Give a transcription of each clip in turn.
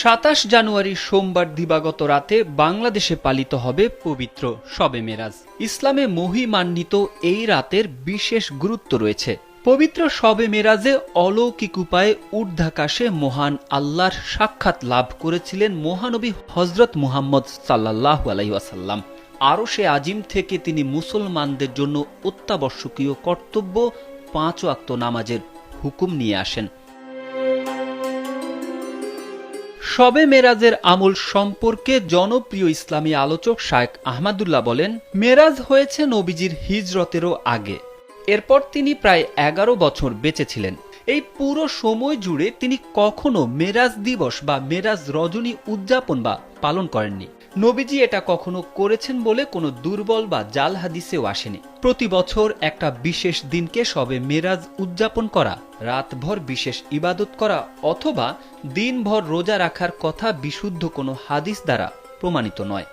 সাতাশ জানুয়ারি সোমবার দিবাগত রাতে বাংলাদেশে পালিত হবে পবিত্র শবে মেরাজ। ইসলামে মহিমান্বিত এই রাতের বিশেষ গুরুত্ব রয়েছে। পবিত্র শবে মেরাজে অলৌকিক উপায়ে ঊর্ধ্বাকাশে মহান আল্লাহর সাক্ষাৎ লাভ করেছিলেন মহানবী হজরত মুহাম্মদ সাল্লাহ আলাইসাল্লাম আরও সে আজিম থেকে তিনি মুসলমানদের জন্য অত্যাবশ্যকীয় কর্তব্য পাঁচ আক্ত নামাজের হুকুম নিয়ে আসেন। শবে মেরাজের আমল সম্পর্কে জনপ্রিয় ইসলামী আলোচক শায়েক আহমাদুল্লাহ বলেন, মেরাজ হয়েছে নবীজির হিজরতেরও আগে। এরপর তিনি প্রায় এগারো বছর বেঁচেছিলেন এই পুরো সময় জুড়ে তিনি কখনো মেরাজ দিবস বা মেরাজ রজনী উদযাপন বা পালন করেননি। নবীজি এটা কখনো করেছেন বলে কোনো দুর্বল বা জাল হাদিসেও আসেনি। প্রতি বছর একটা বিশেষ দিনকে সবে মেরাজ উদযাপন করা, রাতভর বিশেষ ইবাদত করা অথবা দিনভর রোজা রাখার কথা বিশুদ্ধ কোনো হাদিস দ্বারা প্রমাণিত নয়।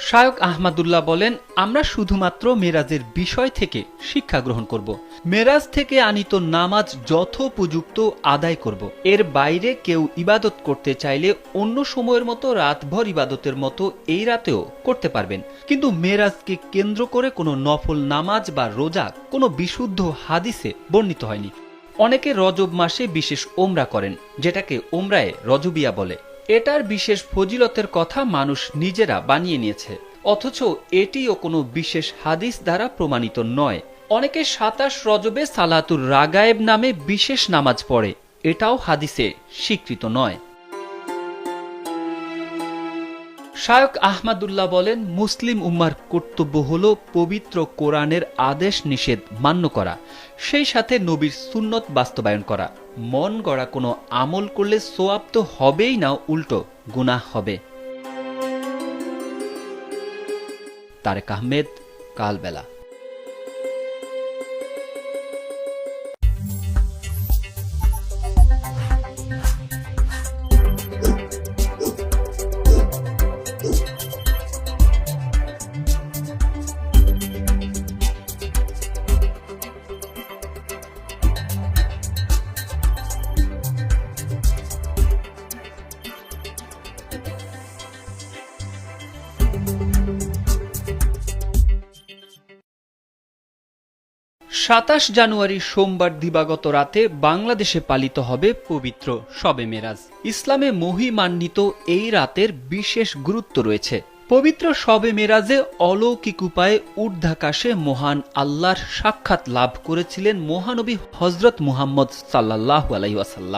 শায়ক আহমাদুল্লাহ বলেন, আমরা শুধুমাত্র মেরাজের বিষয় থেকে শিক্ষা গ্রহণ করব। মেরাজ থেকে আনিত নামাজ যথোপযুক্ত আদায় করব। এর বাইরে কেউ ইবাদত করতে চাইলে অন্য সময়ের মতো রাতভর ইবাদতের মতো এই রাতেও করতে পারবেন। কিন্তু মেরাজকে কেন্দ্র করে কোনো নফল নামাজ বা রোজা কোনো বিশুদ্ধ হাদিসে বর্ণিত হয়নি। অনেকে রজব মাসে বিশেষ ওমরা করেন, যেটাকে ওমরায় রজবিয়া বলে। এটার বিশেষ ফজিলতের কথা মানুষ নিজেরা বানিয়ে নিয়েছে। অথচ এটিও কোনো বিশেষ হাদিস দ্বারা প্রমাণিত নয়। অনেকে সাতাশ রজবে সালাতুর রাগায়েব নামে বিশেষ নামাজ পড়ে। এটাও হাদিসে স্বীকৃত নয়। শায়ক আহমাদুল্লাহ বলেন, মুসলিম উম্মার কর্তব্য হল পবিত্র কোরআনের আদেশ নিষেধ মান্য করা, সেই সাথে নবীর সুন্নত বাস্তবায়ন করা। মন গড়া কোনো আমল করলে সোয়াব তো হবেই না, উল্টো গুনাহ হবে। তারেক আহমেদ, কালবেলা। সাতাশ জানুয়ারি সোমবার দিবাগত রাতে বাংলাদেশে পালিত হবে পবিত্র শবে মেরাজ। ইসলামে মহিমান্বিত এই রাতের বিশেষ গুরুত্ব রয়েছে। পবিত্র শবে মেরাজে অলৌকিক উপায়ে ঊর্ধ্বাকাশে মহান আল্লাহর সাক্ষাৎ লাভ করেছিলেন মহানবী হজরত মুহাম্মদ সাল্লাহ আলাইসাল্লাম